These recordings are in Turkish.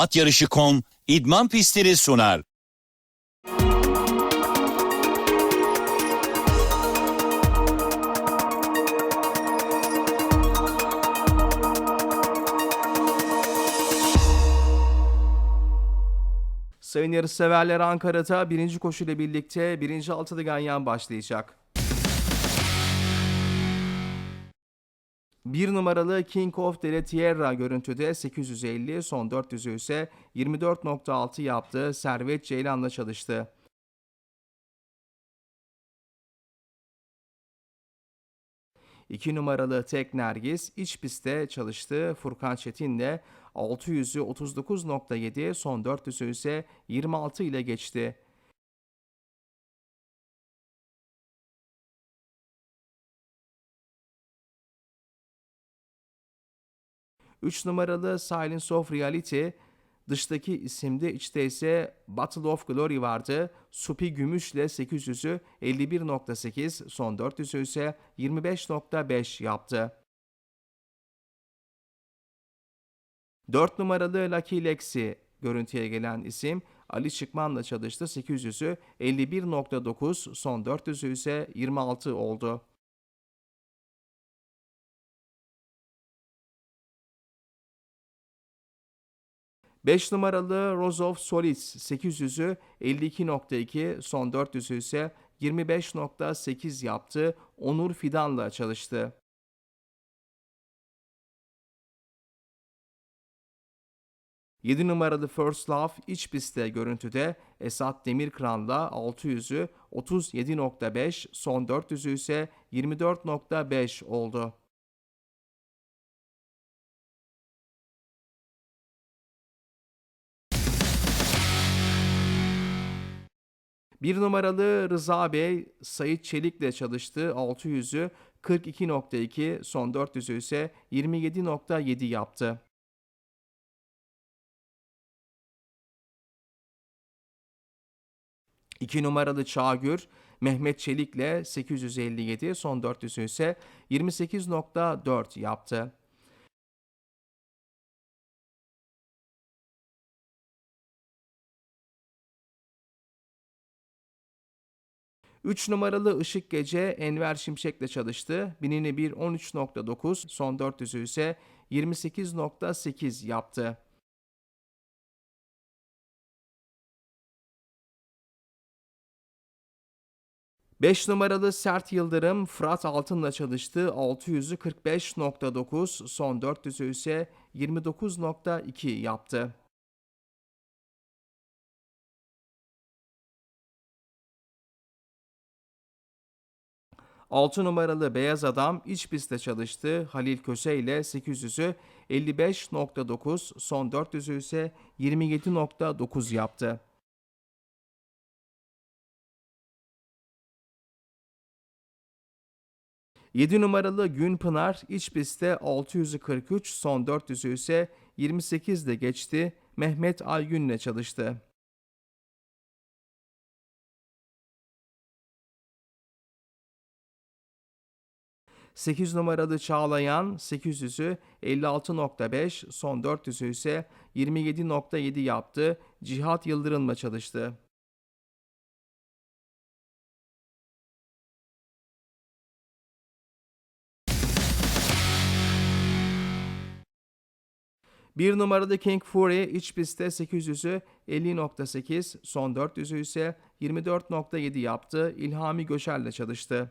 At Yarışı.com idman pistleri sunar. Sayın yarışseverler Ankara'da birinci koşuyla birlikte birinci altılı ganyan başlayacak. Bir numaralı King of la Tierra görüntüde 850, son 400'ü ise 24.6 yaptı. Servet Ceylan'la çalıştı. İki numaralı Tek Nergis iç pistte çalıştı. Furkan Çetin'le 600'ü 39.7, son 400'ü ise 26 ile geçti. Üç numaralı Silence of Reality dıştaki isimde içte ise Battle of Glory vardı. Supi Gümüş'le 800'ü 51.8, son 400'ü ise 25.5 yaptı. 4 numaralı Lucky Lexi görüntüye gelen isim Ali Çıkman'la çalıştı. 800'ü 51.9, son 400'ü ise 26 oldu. Beş numaralı Rose of Solis 800'ü 52.2, son 400'ü ise 25.8 yaptı. Onur Fidan'la çalıştı. 7 numaralı First Love iç pistte görüntüde Esat Demirkıran'la 600'ü 37.5, son 400'ü ise 24.5 oldu. Bir numaralı Rıza Bey Sayit Çelik'le çalıştı. 600'ü 42.2, son 400'ü ise 27.7 yaptı. İki numaralı Çağgür Mehmet Çelik'le 857, son 400'ü ise 28.4 yaptı. Üç numaralı Işık Gece Enver Şimşek'le çalıştı. Binini bir 13.9, son 400'ü ise 28.8 yaptı. 5 numaralı Sert Yıldırım Fırat Altın'la çalıştı. 600'ü 45.9, son 400'ü ise 29.2 yaptı. Altı numaralı Beyaz Adam iç pistte çalıştı. Halil Köse ile 800'ü 55.9, son 400'ü ise 27.9 yaptı. 7 numaralı Günpınar iç pistte 600'ü 43, son 400'ü ise 28 de geçti. Mehmet Aygün'le çalıştı. Sekiz numaralı Çağlayan 800'ü 56.5, son 400'ü ise 27.7 yaptı. Cihat Yıldırım'la çalıştı. 1 numarada King Fury iç pistte 800'ü 50.8, son 400'ü ise 24.7 yaptı. İlhami Göçer'le çalıştı.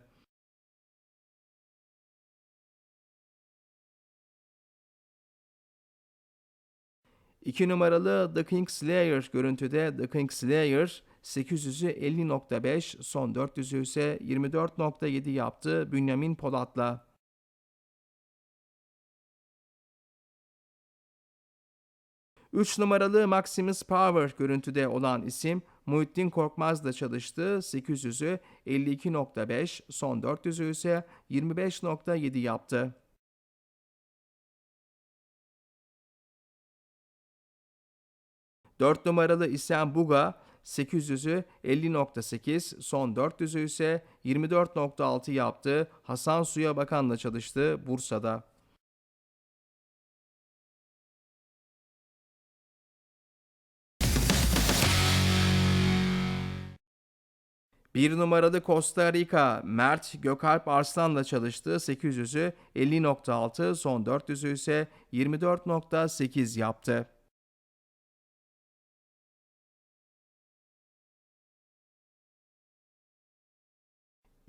İki numaralı The King Slayer görüntüde The King Slayer 800'ü 50.5, son 400'ü ise 24.7 yaptı Bünyamin Polat'la. 3 numaralı Maximus Power görüntüde olan isim Muhittin Korkmaz'la çalıştı. 800'ü 52.5, son 400'ü ise 25.7 yaptı. 4 numaralı Isen Buga 800'ü 50.8, son 400'ü ise 24.6 yaptı. Hasan Suya Bakan'la çalıştı Bursa'da. Bir numaralı Costa Rica Mert Gökalp Arslan'la çalıştı. 800'ü 50.6, son 400'ü ise 24.8 yaptı.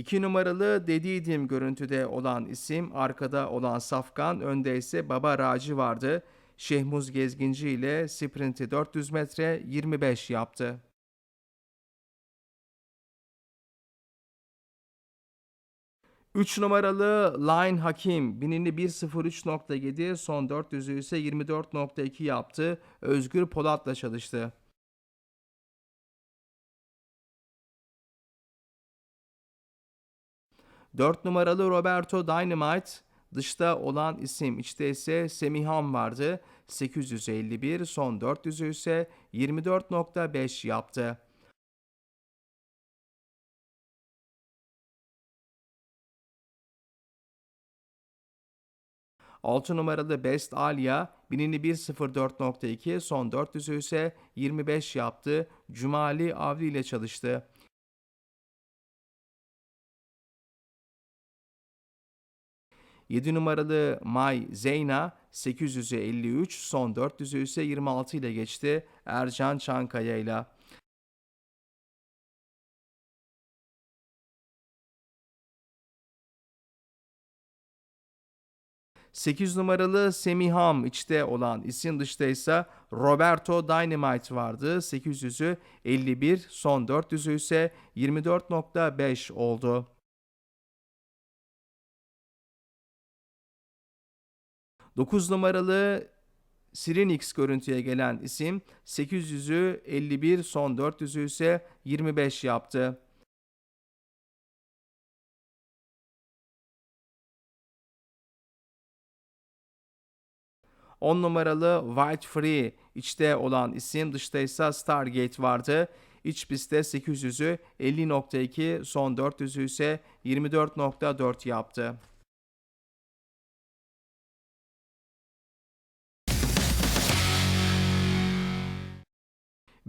İki numaralı dediydim görüntüde olan isim, arkada olan Safkan, önde ise Baba Raci vardı. Şehmuz Gezginci ile sprinti 400 metre 25 yaptı. Üç numaralı Line Hakim binini 1.03.7 son 400'ü ise 24.2 yaptı. Özgür Polat'la çalıştı. 4 numaralı Roberto Dynamite dışta olan isim içte ise Semihan vardı. 851 son 400'ü ise 24.5 yaptı. Altı numaralı Best Alia binini 1.04.2 son 400'ü ise 25 yaptı. Cumali Avli ile çalıştı. 7 numaralı May Zeyna 800'ü 53, son 400'ü ise 26 ile geçti Ercan Çankaya ile. Sekiz numaralı Semiham içte olan isim dışta ise Roberto Dynamite vardı. 800'ü 51, son 400'ü ise 24.5 oldu. 9 numaralı Sirinix görüntüye gelen isim 800'ü 51 son 400'ü ise 25 yaptı. On numaralı White Free içte olan isim dışta ise Stargate vardı. İç pistte 800'ü 50.2 son 400'ü ise 24.4 yaptı.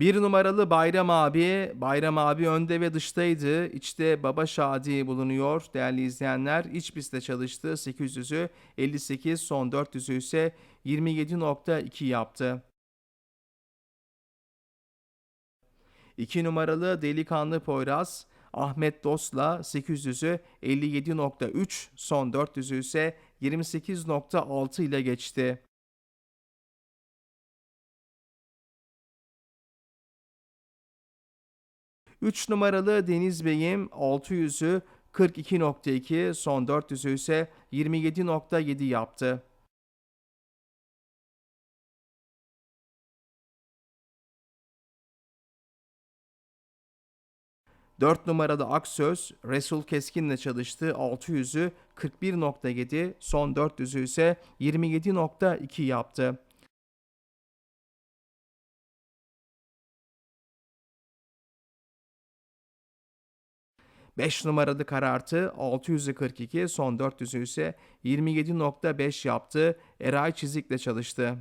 Bir numaralı Bayram abi, Bayram abi önde ve dıştaydı. İçte Baba Şadi bulunuyor değerli izleyenler. İç pistte çalıştı. 800'ü 58, son 400'ü ise 27.2 yaptı. 2 numaralı Delikanlı Poyraz, Ahmet Dost'la 800'ü 57.3, son 400'ü ise 28.6 ile geçti. 3 numaralı Deniz Bey'im 600'ü 42.2 son 400'ü ise 27.7 yaptı. Dört numarada Aksöz, Resul Keskin'le çalıştı. 600'ü 41.7, son 400'ü ise 27.2 yaptı. 5 numaralı karartı 642, son 400'ü ise 27.5 yaptı. Eray Çizik'le çalıştı.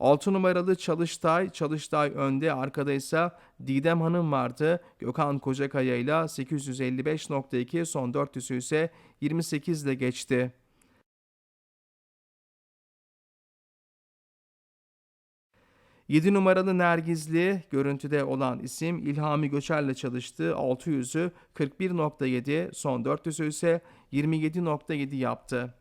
Altı numaralı Çalıştay, Çalıştay önde, arkada ise Didem Hanım vardı. Gökhan Kocakaya ile 855.2, son 400'ü ise 28 ile geçti. 7 numaralı Nergizli görüntüde olan isim İlhami Göçer'le çalıştı. 600'ü 41.7, son 400'ü ise 27.7 yaptı.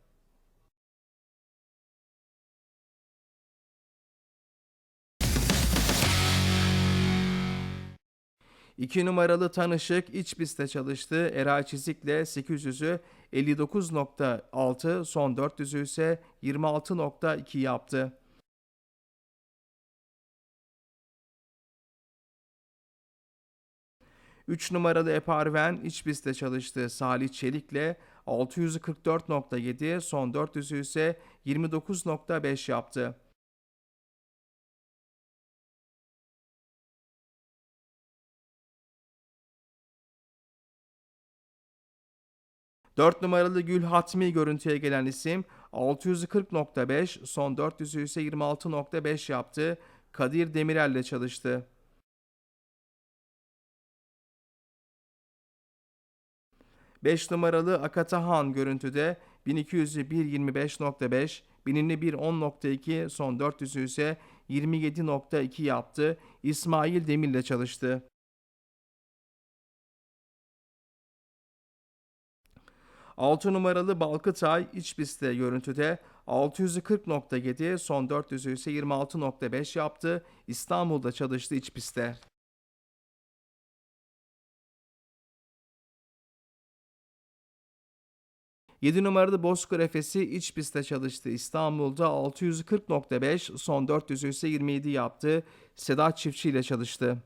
İki numaralı tanışık iç pistte çalıştı. Eray Çizik'le 800'ü 59.6, son 400'ü ise 26.2 yaptı. 3 numaralı Eparven iç pistte çalıştığı Salih Çelik'le 644.7 son 400'ü ise 29.5 yaptı. Dört numaralı Gül Hatmi görüntüye gelen isim 640.5, son 400'ü ise 26.5 yaptı. Kadir Demirel ile çalıştı. Beş numaralı Akatahan görüntüde 1200'ü 1.25.5, 1000'ini 1.10.2, son 400'ü ise 27.2 yaptı. İsmail Demir ile çalıştı. Altı numaralı Balkıtay iç pistte görüntüde 640.7 son 400'ü ise 26.5 yaptı. İstanbul'da çalıştı iç pistte. Yedi numaralı Bozkır Efes'i iç pistte çalıştı. İstanbul'da 640.5 son 400'ü ise 27 yaptı. Sedat Çiftçi ile çalıştı.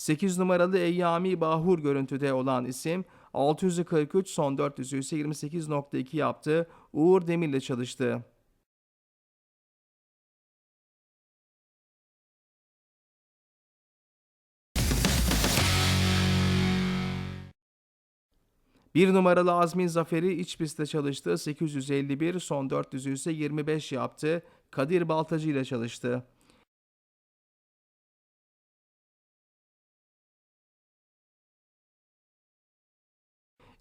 8 numaralı Eyyami Bahur görüntüde olan isim 643 son 400'ü ise 28.2 yaptı. Uğur Demir'le çalıştı. Bir numaralı Azmin Zaferi iç pistte çalıştı. 851 son 400'ü ise 25 yaptı. Kadir Baltacı ile çalıştı.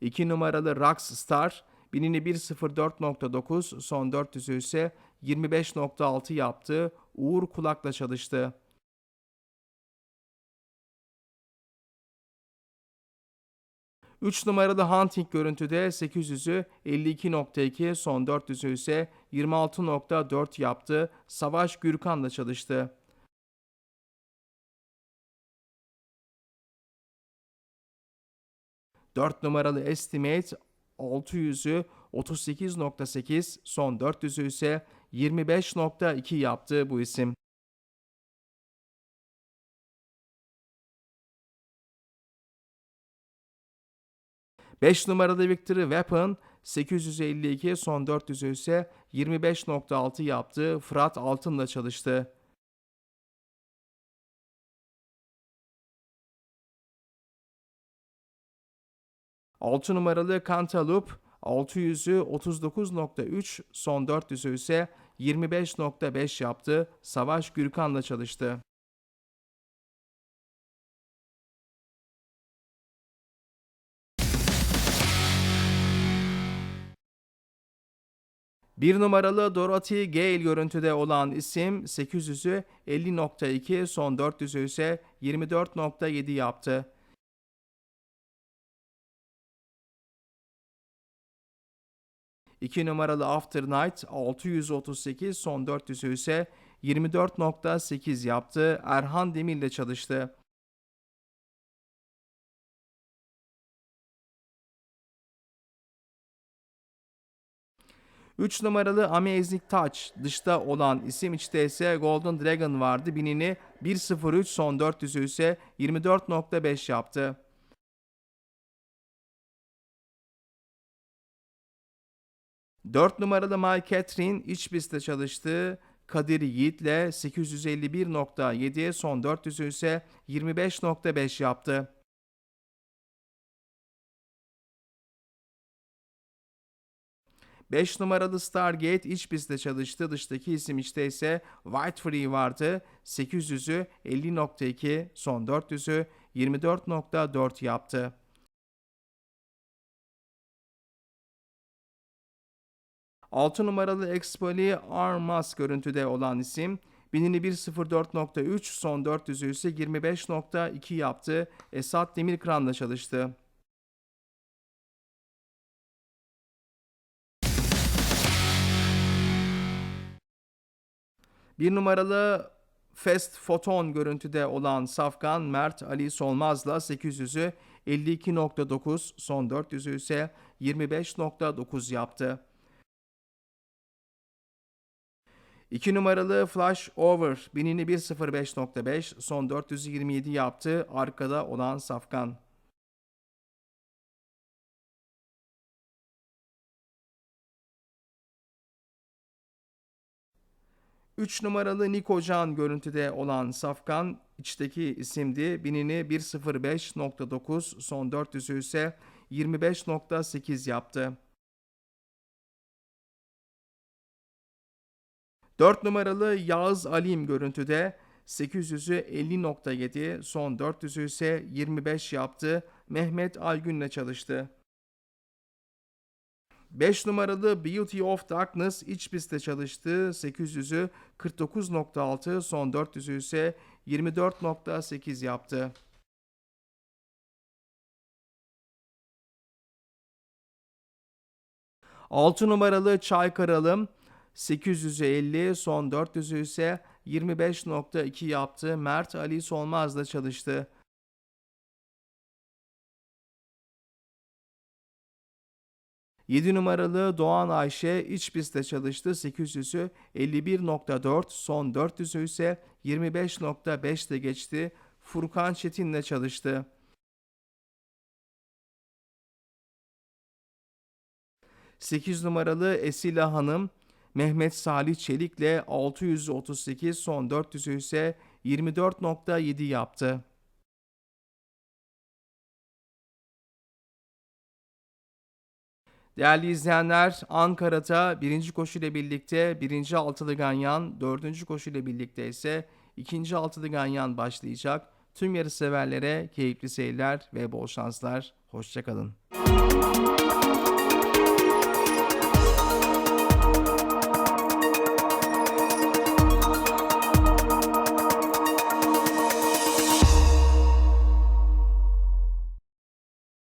2 numaralı Rockstar 1000'ini 1.04.9 son 400'ü ise 25.6 yaptı. Uğur Kulak'la çalıştı. Üç numaralı Hunting görüntüde 800'ü 52.2 son 400'ü ise 26.4 yaptı. Savaş Gürkan'la çalıştı. 4 numaralı Estimate 600'ü 38.8 son 400'ü ise 25.2 yaptı bu isim. Beş numaralı Victory Weapon 852 son 400'ü ise 25.6 yaptı. Fırat Altın'la çalıştı. 6 numaralı Cantaloupe 600'ü 39.3 son 400'ü ise 25.5 yaptı. Savaş Gürkan'la çalıştı. Bir numaralı Dorothy Gale görüntüde olan isim 800'ü 50.2 son 400'ü ise 24.7 yaptı. 2 numaralı After Night 638 son 400'ü ise 24.8 yaptı. Erhan Demir ile çalıştı. Üç numaralı Amazing Touch dışta olan isim içte ise Golden Dragon vardı. Binini 1.03 son 400'ü ise 24.5 yaptı. 4 numaralı My Catherine iç pistte çalıştı. Kadir Yiğit'le 851.7 son 400'ü ise 25.5 yaptı. Beş numaralı Stargate iç pistte çalıştı. Dıştaki isim işte ise White Free vardı. 800'ü 50.2 son 400'ü 24.4 yaptı. 6 numaralı Expoli Armas görüntüde olan isim. Binini 1.04.3 son 400'ü ise 25.2 yaptı. Esat Demirkıran'la çalıştı. Bir numaralı Fast Photon görüntüde olan Safkan Mert Ali Solmaz'la 800'ü 52.9 son 400'ü ise 25.9 yaptı. 2 numaralı Flash Over binini 1.05.5 son 427 yaptı arkada olan Safkan. 3 numaralı Niko Can görüntüde olan Safkan içteki isimdi. Binini 1.05.9 son 400'ü ise 25.8 yaptı. 4 numaralı Yağız Alim görüntüde 800'ü 50.7 son 400'ü ise 25 yaptı. Mehmet Aygün'le çalıştı. 5 numaralı Beauty of Darkness iç pistte çalıştı. 800'ü 49.6 son 400'ü ise 24.8 yaptı. Altı numaralı Çay Karalım 850 son 400'ü ise 25.2 yaptı. Mert Ali Solmaz'la çalıştı. Yedi numaralı Doğan Ayşe iç pistte çalıştı. 800'ü 51.4 son 400'ü ise 25.5'te geçti. Furkan Çetin'le çalıştı. Sekiz numaralı Esila Hanım Mehmet Salih Çelik'le 638 son 400'ü ise 24.7 yaptı. Değerli izleyenler, Ankara'da birinci koşu ile birlikte birinci altılı ganyan, dördüncü koşu ile birlikte ise ikinci altılı ganyan başlayacak. Tüm yarı severlere keyifli seyirler ve bol şanslar. Hoşçakalın.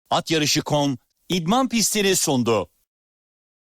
At yarışı.com idman pistini sundu.